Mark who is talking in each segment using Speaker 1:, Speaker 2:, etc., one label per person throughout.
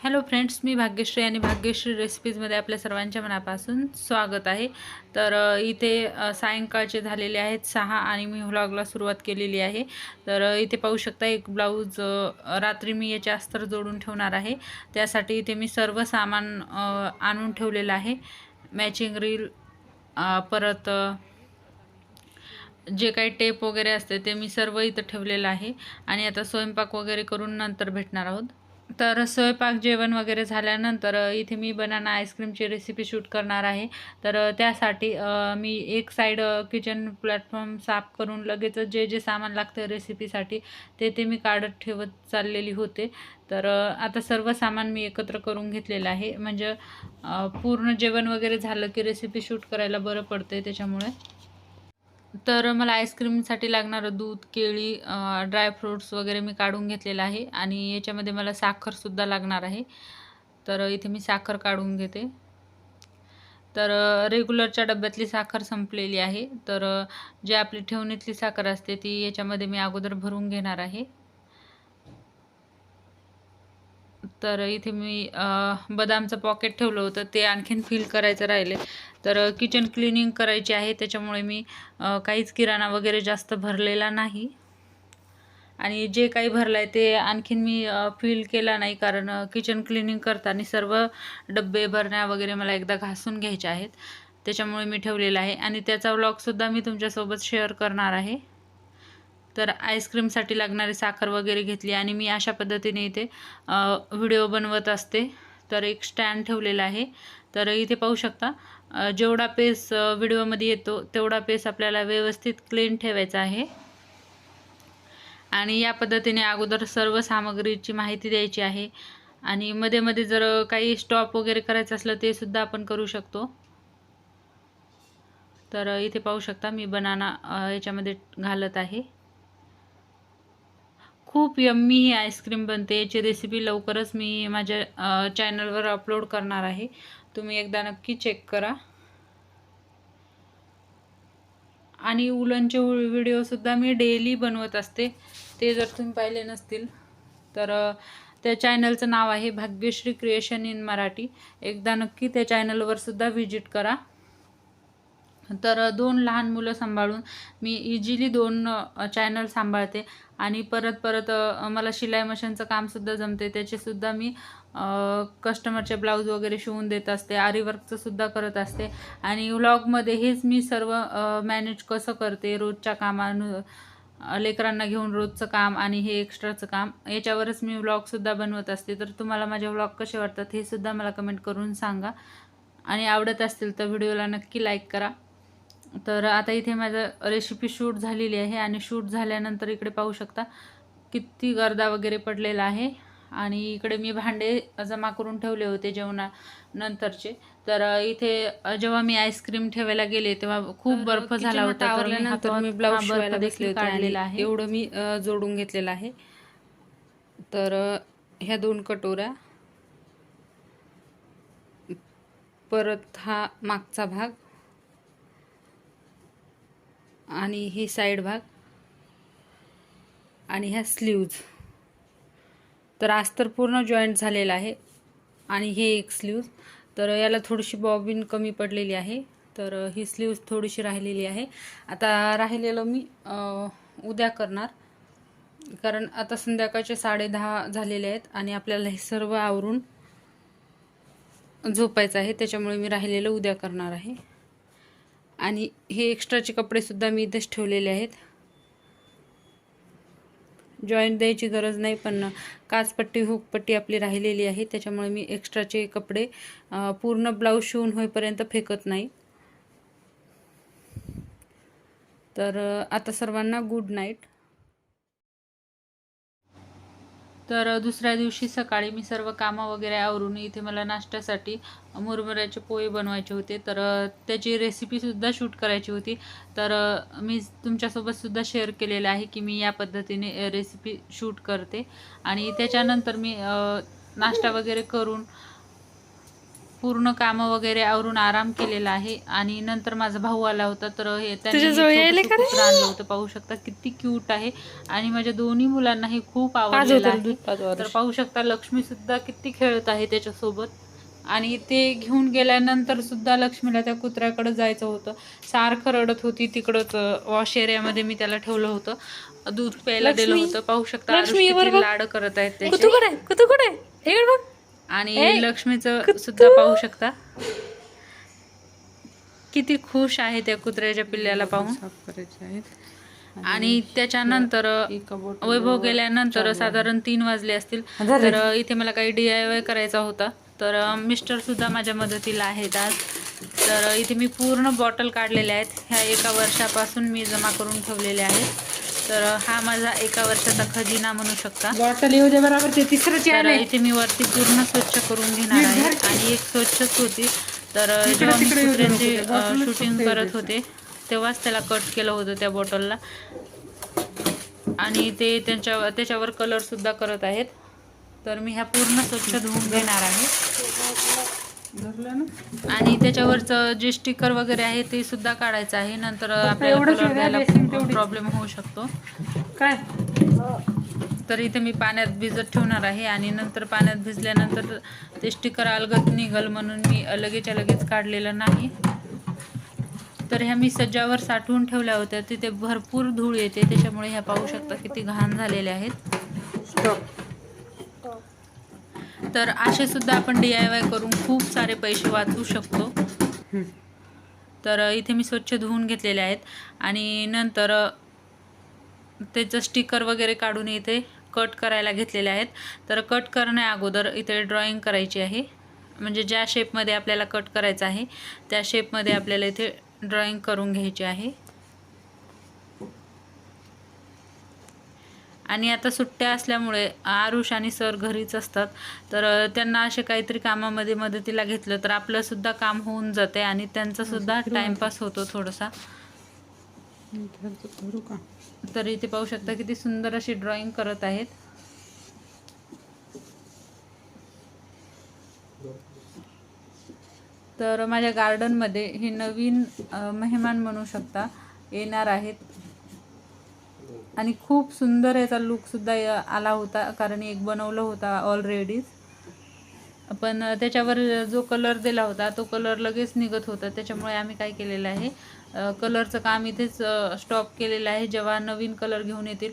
Speaker 1: Hello friends मी भाग्यश्री आणि भाग्यश्री रेसिपीजमध्ये आपल्या सर्वांच्या मनापासून स्वागत आहे. तर इथे सायंकाळचे झालेले आहेत सहा आणि मी व्लॉगला सुरुवात केलेली आहे. तर इथे पाहू शकता एक ब्लाऊज रात्री मी याचे अस्तर जोडून ठेवणार आहे. त्यासाठी इथे मी सर्व सामान आणून ठेवलेलं आहे. मॅचिंग रील परत जे काही टेप वगैरे असते ते मी सर्व इथं ठेवलेलं आहे. आणि आता स्वयंपाक वगैरे करून नंतर भेटणार आहोत. तर स्वयंपाक जेवण वगैरे झाल्यानंतर इथे मी बनाना आईस्क्रीमची रेसिपी शूट करणार आहे. तर त्यासाठी मी एक साईड किचन प्लॅटफॉर्म साफ करून लगेचच जे जे सामान लागतं रेसिपीसाठी ते ते मी काढत ठेवत चाललेली होते. तर आता सर्व सामान मी एकत्र करून घेतलेलं आहे. म्हणजे पूर्ण जेवण वगैरे झालं की रेसिपी शूट करायला बरं पडते त्याच्यामुळे. तर मला आईस्क्रीमसाठी लागणारं दूध केळी ड्रायफ्रूट्स वगैरे मी काढून घेतलेलं आहे आणि याच्यामध्ये मला साखरसुद्धा लागणार आहे. तर इथे मी साखर काढून घेते. तर रेग्युलरच्या डब्यातली साखर संपलेली आहे. तर जे जी आपली ठेवणीतली साखर असते ती याच्यामध्ये मी अगोदर भरून घेणार आहे. तर इथे मी बदामचं पॉकेट ठेवलं होतं. ते आणखीन फिल करायचं राहिले. तर किचन क्लिनिंग करायची आहे. त्याच्यामुळे मी काहीच किराणा वगैरे जास्त भरलेला नाही. आणि जे काही भरलं आहे ते आणखीन मी फिल केला नाही. कारण किचन क्लिनिंग करताना सर्व डब्बे भरण्या वगैरे मला एकदा घासून घ्यायच्या आहेत. त्याच्यामुळे मी ठेवलेलं आहे. आणि त्याचा व्लॉगसुद्धा मी तुमच्यासोबत शेअर करणार आहे. तर आईस्क्रीमसाठी लागणारी साखर वगैरे घेतली आणि मी अशा पद्धतीने इथे व्हिडिओ बनवत असते. तर एक स्टँड ठेवलेला आहे. तर इथे पाहू शकता जेवढा पेस व्हिडिओमध्ये येतो तेवढा पेस आपल्याला व्यवस्थित क्लीन ठेवायचा आहे. आणि या पद्धतीने अगोदर सर्व सामग्रीची माहिती द्यायची आहे. आणि मध्ये मध्ये जर काही स्टॉप वगैरे करायचं असलं ते सुद्धा आपण करू शकतो. तर इथे पाहू शकता मी बनाना याच्यामध्ये घालत आहे. खूप यम्मी ही आईस्क्रीम बनते. याची रेसिपी लवकरच मी माझ्या चॅनलवर अपलोड करणार आहे. तुम्ही एकदा नक्की चेक करा. आणि उलनचे व्हिडिओसुद्धा मी डेली बनवत असते. ते जर तुम्ही पाहिले नसतील तर त्या चॅनलचं नाव आहे भाग्यश्री क्रिएशन इन मराठी. एकदा नक्की त्या चॅनलवर सुद्धा व्हिजिट करा. तर दोन लहान मुलं सांभाळून मी इझिली दोन चॅनल सांभाळते. आणि परत परत मला शिलाई मशीनचं कामसुद्धा जमते. त्याचेसुद्धा मी कस्टमरचे ब्लाऊज वगैरे शिवून देत असते. आरीवर्कचंसुद्धा करत असते. आणि व्लॉगमध्ये हेच मी सर्व मॅनेज कसं करते? रोजच्या कामानु लेकरांना घेऊन रोजचं काम आणि हे एक्स्ट्राचं काम याच्यावरच मी व्लॉगसुद्धा बनवत असते. तर तुम्हाला माझे व्लॉग कसे वाटतात? हे सुद्धा मला कमेंट करून सांगा. आणि आवडत असतील तर व्हिडिओला नक्की लाईक करा. तर आता इथे माझं रेसिपी शूट झालेली आहे आणि शूट झाल्यानंतर इकडे पाहू शकता किती गर्दा वगैरे पडलेला आहे. आणि इकडे मी भांडे जमा करून ठेवले होते जेवणा नंतरचे तर इथे जेव्हा मी आईस्क्रीम ठेवायला गेले तेव्हा खूप बर्फ झाला होता.
Speaker 2: आवरल्यानंतर मी ब्लाऊज शिवायला
Speaker 1: देखील
Speaker 2: बसले
Speaker 1: काढलेला आहे.
Speaker 2: एवढं मी जोडून घेतलेलं आहे. तर ह्या दोन कटोऱ्या. परत हा मागचा भाग. आणि हे साईड भाग. आणि ह्या स्लीव्ज तर आज तर पूर्ण जॉईंट झालेला आहे. आणि हे एक स्लीव्ज तर याला थोडीशी बॉबिन कमी पडलेली आहे. तर ही स्लीव्ज थोडीशी राहिलेली आहे. आता राहिलेलं मी उद्या करणार. कारण आता संध्याकाळचे साडे दहा झालेले आहेत आणि आपल्याला हे सर्व आवरून झोपायचं आहे. त्याच्यामुळे मी राहिलेलं उद्या करणार आहे. आणि हे एक्स्ट्राचे कपडेसुद्धा मी इथेच ठेवलेले आहेत. जॉईंट द्यायची गरज नाही पण काचपट्टी हुकपट्टी आपली राहिलेली आहे. त्याच्यामुळे मी एक्स्ट्राचे कपडे पूर्ण ब्लाऊज शिवून होईपर्यंत फेकत नाही. तर आता सर्वांना गुड नाईट
Speaker 1: तर दुसऱ्या दिवशी सकाळी मी सर्व कामं वगैरे आवरून इथे मला नाश्त्यासाठी मुरमुऱ्याचे पोहे बनवायचे होते. तर त्याची रेसिपीसुद्धा शूट करायची होती. तर मी तुमच्यासोबतसुद्धा शेअर केलेलं आहे की मी या पद्धतीने रेसिपी शूट करते. आणि त्याच्यानंतर मी नाश्ता वगैरे करून पूर्ण कामं वगैरे आवरून आराम केलेला आहे. आणि नंतर माझा भाऊ आला होता तर हे त्यांनी? कुत्रं आणलं होतं. पाहू शकता किती क्यूट आहे. आणि माझ्या दोन्ही मुलांना हे खूप आवडलेलं आहे. तर. पाहू शकता लक्ष्मी सुद्धा किती खेळत आहे त्याच्यासोबत. आणि ते घेऊन गेल्यानंतर सुद्धा लक्ष्मीला त्या कुत्र्याकडे जायचं होतं. सारखं रडत होती तिकडंच वॉश एरियामध्ये मी त्याला ठेवलं होतं. दूध प्यायला दिलं होतं. पाहू शकता. लाड करत आहेत आणि लक्ष्मीचं. सुद्धा पाहू शकता. किती खुश आहे त्या कुत्र्याच्या पिल्ल्याला पाहून.
Speaker 2: साफ करायचे आहेत.
Speaker 1: आणि त्याच्यानंतर वैभव गेल्यानंतर साधारण तीन वाजले असतील. तर इथे मला काही डी आय वाय करायचा होता. तर मिस्टर सुद्धा माझ्या मदतीला आहेत आज. तर इथे मी पूर्ण बॉटल काढलेल्या आहेत. ह्या एका वर्षापासून मी जमा करून ठेवलेल्या आहेत. तर हा माझा एका वर्षाचा खजिना म्हणू शकता.
Speaker 2: बॉटल येऊ दे बरोबर ते तिसरंच
Speaker 1: तर
Speaker 2: आले
Speaker 1: इथे मी वरती पूर्ण स्वच्छ करून घेणार आहे आणि एक स्वच्छच होती. तर जेव्हा मी कुत्र्यांची शूटिंग करत होते तेव्हाच त्याला कट केलं होतं त्या बॉटलला आणि ते त्यांच्या त्याच्यावर कलर सुद्धा करत आहेत. तर मी ह्या पूर्ण स्वच्छ धुवून घेणार आहे. आणि त्याच्यावरचं जे स्टिकर वगैरे आहे ते सुद्धा काढायचं आहे. नंतर आपल्याला. प्रॉब्लेम होऊ शकतो.
Speaker 2: काय?
Speaker 1: तर इथे मी पाण्यात भिजत ठेवणार आहे आणि नंतर पाण्यात भिजल्यानंतर ते स्टिकर अलगत निघल म्हणून मी लगेच्या लगेच काढलेलं नाही. तर ह्या मी सज्जावर साठवून ठेवल्या होत्या. तिथे भरपूर धूळ येते. त्याच्यामुळे ह्या पाहू शकता किती घाण झालेल्या आहेत.
Speaker 2: स्टॉप
Speaker 1: तर असे सुद्धा आपण डी आय वाय करून खूप सारे पैसे वाचवू शकतो. तर इथे मी स्वच्छ धुवून घेतलेले आहेत. आणि नंतर त्याचं स्टिकर वगैरे काढून इथे कट करायला घेतलेले आहेत. तर कट करण्या अगोदर इथे ड्रॉइंग करायची आहे. म्हणजे ज्या शेपमध्ये आपल्याला कट करायचं आहे त्या शेपमध्ये आपल्याला इथे ड्रॉइंग करून घ्यायची आहे. आणि आता सुट्ट्या असल्यामुळे आरुष आणि सर घरीच असतात. तर त्यांना असे काहीतरी कामामध्ये मदतीला घेतलं तर आपलं सुद्धा काम होऊन जाते आणि त्यांचा सुद्धा टाइमपास होतो. थोडासा. तर इथे पाहू शकता किती सुंदर अशी ड्रॉइंग करत आहेत. तर माझ्या गार्डनमध्ये हे नवीन मेहमान म्हणू शकता येणार आहेत. आणि खूप सुंदर याचा लुकसुद्धा आला होता कारण एक बनवलं होता ऑलरेडीच पण त्याच्यावर जो कलर दिला होता तो कलर लगेच निघत होता. त्याच्यामुळे आम्ही काय केलेलं आहे कलरचं काम इथेच स्टॉप केलेलं आहे. जेव्हा नवीन कलर घेऊन येतील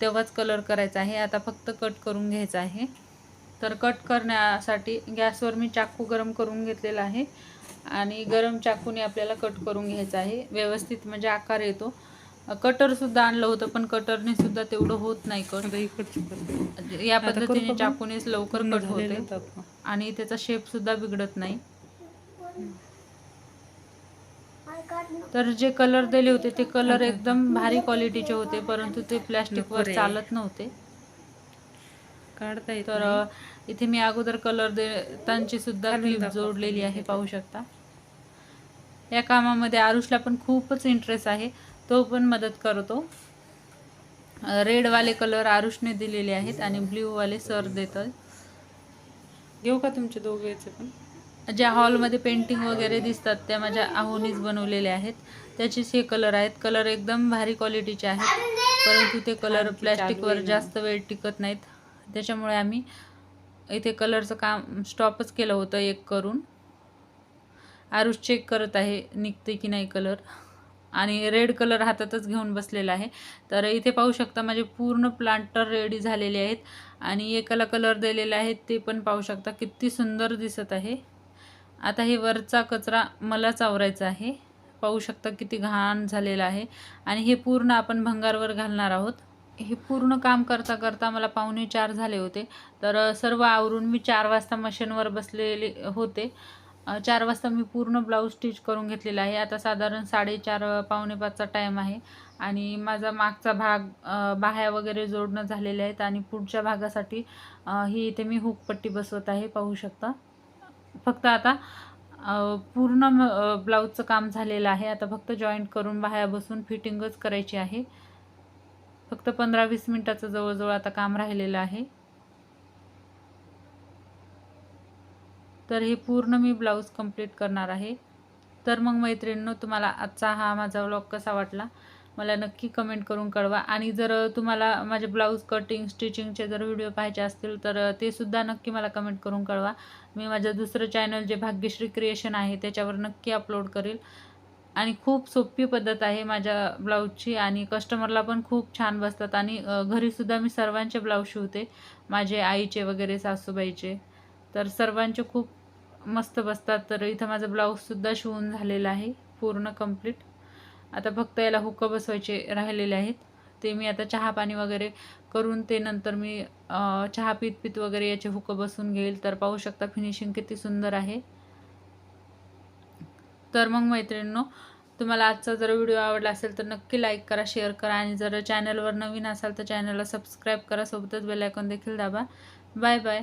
Speaker 1: तेव्हाच कलर करायचा आहे. आता फक्त कट करून घ्यायचं आहे. तर कट करण्यासाठी गॅसवर मी चाकू गरम करून घेतलेला आहे. आणि गरम चाकूने आपल्याला कट करून घ्यायचा आहे. व्यवस्थित म्हणजे आकार येतो. कटर सुद्धा आणलं होतं पण कटरने सुद्धा तेवढं होत नाही कट. या पद्धतीने? चाकूनेच लवकर कट होते. आणि त्याचा शेप सुद्धा बिघडत नाही तर जे कलर दिले होते ते कलर एकदम भारी क्वालिटीचे होते परंतु ते प्लॅस्टिकवर
Speaker 2: नको रे.
Speaker 1: चालत नव्हते
Speaker 2: काढता
Speaker 1: तर इथे मी अगोदर कलर दे त्यांची सुद्धा क्लिप. जोडलेली आहे पाहू शकता या कामामध्ये आरुषला पण खूपच इंटरेस्ट आहे तो पण मदत करतो. रेडवाले कलर आरुषने दिलेले आहेत आणि ब्ल्यूवाले सर देतात.
Speaker 2: घेऊ का तुमचे दोघेचे पण?
Speaker 1: ज्या हॉलमध्ये पेंटिंग वगैरे दिसतात त्या माझ्या आहोनीच बनवलेल्या आहेत. त्याचेच हे कलर आहेत. कलर एकदम भारी क्वालिटीचे आहेत. परंतु ते कलर प्लॅस्टिकवर. जास्त वेळ टिकत नाहीत. त्याच्यामुळे आम्ही इथे कलरचं काम स्टॉपच केलं होतं एक करून. आरुष चेक करत आहे निघते की नाही कलर आणि रेड कलर हातातच घेऊन बसलेला आहे. तर इथे पाहू शकता माझे पूर्ण प्लांटर रेडी झालेले आहेत. आणि एकाला कलर दिलेला आहे ते पण पाहू शकता. किती सुंदर दिसत आहे. आता हे वरचा कचरा मलाच आवरायचा आहे. पाहू शकता किती घाण झालेला आहे. आणि हे पूर्ण आपण भंगारवर घालणार आहोत. हे पूर्ण काम करता करता मला पाहुणे चार झाले होते. तर सर्व आवरून मी चार वाजता मशीनवर बसलेले होते. चार वाजता मी पूर्ण ब्लाऊज स्टिच करून घेतलेला आहे. आता साधारण साडेचार पावणे पाचचा टाईम आहे. आणि माझा मागचा भाग बाह्या वगैरे जोडणं झालेले आहेत आणि पुढच्या भागासाठी ही इथे मी हुकपट्टी बसवत आहे. पाहू शकता. फक्त आता पूर्ण म- ब्लाऊजचं काम झालेलं आहे. आता फक्त जॉईंट करून बाह्या बसून फिटिंगच करायची आहे. फक्त पंधरा वीस मिनटाचं जवळजवळ आता काम राहिलेलं आहे. तर हे पूर्ण मी ब्लाऊज कंप्लीट करणार आहे. तर मग मैत्रिणींनो तुम्हाला आजचा हा माझा व्लॉग कसा वाटला? मला नक्की कमेंट करून कळवा. आणि जर तुम्हाला माझे ब्लाऊज कटिंग स्टिचिंगचे जर व्हिडिओ पाहायचे असतील तर ते सुद्धा नक्की मला कमेंट करून कळवा. मी माझं दुसरं चॅनल जे भाग्यश्री क्रिएशन आहे त्याच्यावर नक्की अपलोड करेल. आणि खूप सोपी पद्धत आहे माझ्या ब्लाऊजची आणि कस्टमरला पण खूप छान बसतात. आणि घरीसुद्धा मी सर्वांचे ब्लाऊज शिवते. माझे आईचे वगैरे सासूबाईचे. तर सर्वांचे खूप मस्त बसतात. तर इथं माझं ब्लाऊजसुद्धा शिवून झालेला आहे. पूर्ण कंप्लीट आता फक्त याला हुक्क बसवायचे राहिलेले आहेत. ते मी आता चहा पाणी वगैरे करून ते नंतर मी चहा पीत पीत वगैरे याचे हुकं बसून घेईल. तर पाहू शकता फिनिशिंग किती सुंदर आहे. तर मग मैत्रिणींनो तुम्हाला आजचा जर व्हिडिओ आवडला असेल तर नक्की लाईक करा शेअर करा. आणि जर चॅनलवर नवीन असाल तर चॅनलला सबस्क्राईब करा. सोबतच बेलायकॉन देखील दाबा. Bye bye